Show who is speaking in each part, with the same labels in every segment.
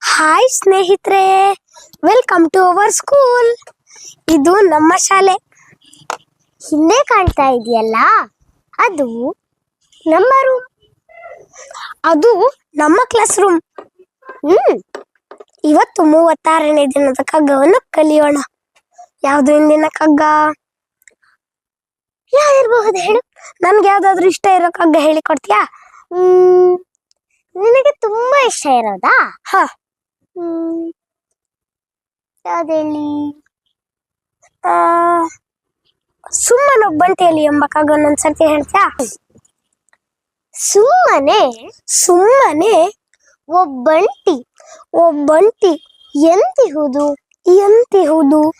Speaker 1: Hi ಸ್ನೇಹಿತರೆ. Welcome to our school ಇದು ನಮ್ಮ ಶಾಲೆ.
Speaker 2: ಹಿಂದೆ ಕಾಣ್ತಾ ಇದೆಯಲ್ಲ? ಅದು ನಮ್ಮ ರೂಮ್
Speaker 1: ಅದು ನಮ್ಮ ಕ್ಲಾಸ್ ರೂಮ್
Speaker 2: ಹ್ಮ್.
Speaker 1: ಇವತ್ತು ಮೂವತ್ತಾರನೇ ದಿನದ ಕಗ್ಗವನ್ನು ಕಲಿಯೋಣ. ಯಾವ್ದು ಇಂದಿನ ಕಗ್ಗ?
Speaker 2: ಯಾವಿರಬಹುದು ಹೇಳು.
Speaker 1: ನನ್ಗೆ ಯಾವ್ದಾದ್ರು ಇಷ್ಟ ಇರೋ ಕಗ್ಗ ಹೇಳಿಕೊಡ್ತೀಯಾ?
Speaker 2: ಹ್ಮ್. ನಿನಗೆ ತುಂಬಾ ಇಷ್ಟ ಇರೋದಾ?
Speaker 1: ಹ.
Speaker 2: ಯಾವ್ದೇಳಿ?
Speaker 1: ಆ, ಸುಮ್ಮನೊಬ್ಬಂಟಿಯಲ್ಲಿ ಎಂಬ ಒಂದ್ಸರ್ತಿ ಹೇಳ್ತಾ
Speaker 2: ಸುಮ್ಮನೆ
Speaker 1: ಸುಮ್ಮನೆ
Speaker 2: ಒಬ್ಬಂಟಿ
Speaker 1: ಒಬ್ಬಂಟಿ
Speaker 2: ಎಂತಿಹುದು
Speaker 1: ಎಂತಿಹುದು?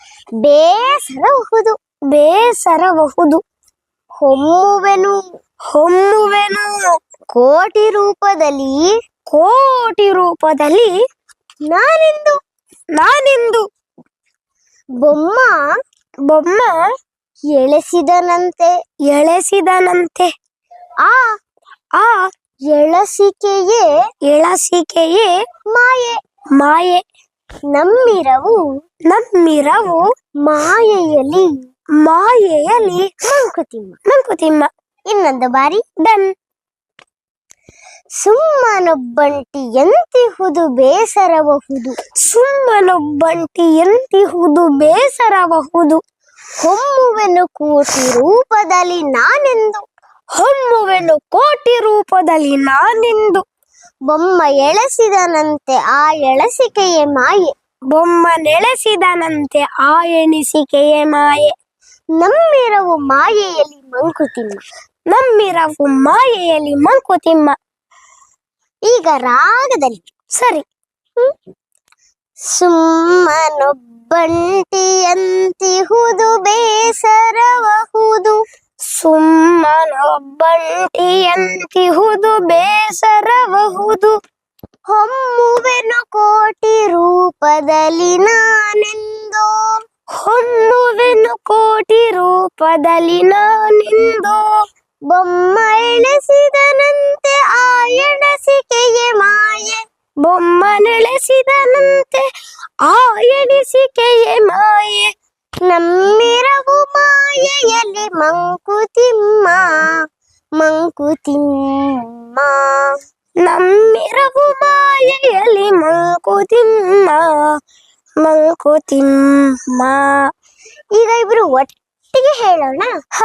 Speaker 2: ಬೇಸರಹುದು
Speaker 1: ಬೇಸರಬಹುದು.
Speaker 2: ಹೊಮ್ಮುವೆನು
Speaker 1: ಹೊಮ್ಮುವೆನು.
Speaker 2: ಕೋಟಿ ರೂಪದಲ್ಲಿ
Speaker 1: ಕೋಟಿ ರೂಪದಲ್ಲಿ
Speaker 2: ನಾನೆಂದು?
Speaker 1: ನಾನಿಂದು?
Speaker 2: ಬೊಮ್ಮ
Speaker 1: ಬೊಮ್ಮ,
Speaker 2: ಎಳೆಸಿದನಂತೆ
Speaker 1: ಎಳೆಸಿದನಂತೆ.
Speaker 2: ಆ
Speaker 1: ಆ
Speaker 2: ಎಳಸಿಕೆಯೇ
Speaker 1: ಎಳಸಿಕೆಯೇ
Speaker 2: ಮಾಯೆ.
Speaker 1: ಮಾಯೆ,
Speaker 2: ನಮ್ಮಿರವು
Speaker 1: ನಮ್ಮಿರವು
Speaker 2: ಮಾಯೆಯಲ್ಲಿ
Speaker 1: ಮಾಯೆಯಲ್ಲಿ
Speaker 2: ಮಂಕುತಿಮ್ಮ.
Speaker 1: ಮಂಕುತಿಮ್ಮ,
Speaker 2: ಇನ್ನೊಂದು ಬಾರಿ
Speaker 1: ಡನ್.
Speaker 2: ಸುಮ್ಮನೊಬ್ಬಂಟಿ ಎಂತಿಹುದು ಬೇಸರಬಹುದು.
Speaker 1: ಸುಮ್ಮನೊಬ್ಬಂಟಿ ಎಂತಿಹುದು ಬೇಸರಬಹುದು.
Speaker 2: ಹೊಮ್ಮುವೆನು ಕೋಟಿ ರೂಪದಲ್ಲಿ ನಾನೆಂದು.
Speaker 1: ಹೊಮ್ಮುವೆನು ಕೋಟಿ ರೂಪದಲ್ಲಿ ನಾನೆಂದು.
Speaker 2: ಬೊಮ್ಮ ಎಳೆಸಿದನಂತೆ ಆ ಎಳಸಿಕೆಯ ಮಾಯೆ.
Speaker 1: ಬೊಮ್ಮ ನೆಳೆಸಿದನಂತೆ ಆ ಎಣಿಸಿಕೆಯ ಮಾಯೆ.
Speaker 2: ನಮ್ಮಿರವು ಮಾಯೆಯಲ್ಲಿ ಮಂಕುತಿಮ್ಮ.
Speaker 1: ನಮ್ಮಿರವು ಮಾಯೆಯಲ್ಲಿ ಮಂಕುತಿಮ್ಮ.
Speaker 2: ಈಗ ರಾಗದಲ್ಲಿ,
Speaker 1: ಸರಿ.
Speaker 2: ಸುಮ್ಮನೊಬ್ಬಂಟಿ ಬೇಸರವಹುದು.
Speaker 1: ಸುಮ್ಮನೊಬ್ಬಂಟಿಯಂತಿಹುದು, ಬೇಸರವಹುದು.
Speaker 2: ಹೊಮ್ಮುವೆನು ಕೋಟಿ ರೂಪದಲ್ಲಿ ನಾನೆಂದು?
Speaker 1: ಹೊಮ್ಮುವೆನು ಕೋಟಿ ರೂಪದಲ್ಲಿ ನಾನೆಂದು?
Speaker 2: ಬೊಮ್ಮ ಎಳೆಸಿದನಂತೆ
Speaker 1: ಆ ಎಣಿಸಿಕೆಯೇ ಮಾಯೆ,
Speaker 2: ನಮ್ಮಿರವು ಮಾಯೆಯಲ್ಲಿ ಮಂಕುತಿಮ್ಮ ಮಂಕುತಿಮ್ಮ
Speaker 1: ನಮ್ಮಿರವು ಮಾಯೆಯಲ್ಲಿ ಮಂಕುತಿಮ್ಮ ಮಂಕುತಿಮ್ಮ
Speaker 2: ಈಗ ಇಬ್ರು ಒಟ್ಟಿಗೆ ಹೇಳೋಣ?
Speaker 1: ಹ.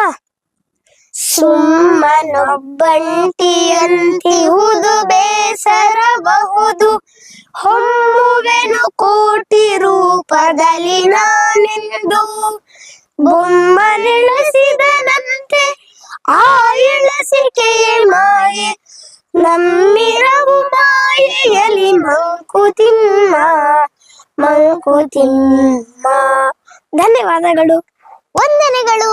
Speaker 1: ಸುಮ್ಮನೊಬ್ಬಂಟಿಯಂತಿಹುದು ಬೇಸರಬಹುದು, ಹೊಮ್ಮುವೆನು ಕೋಟಿ ರೂಪದಲ್ಲಿ ನಾನೆಂದು ಬೊಮ್ಮ ನೆಲೆಸಿದನಂತೆ ಆ ಎಳಸಿಕೆಯೇ ಮಾಯೆ ನಮ್ಮಿರವು ಮಾಯೆಯಲ್ಲಿ ಮಂಕುತಿಮ್ಮ ಮಂಕುತಿಮ್ಮ ಧನ್ಯವಾದಗಳು
Speaker 2: ವಂದನೆಗಳು.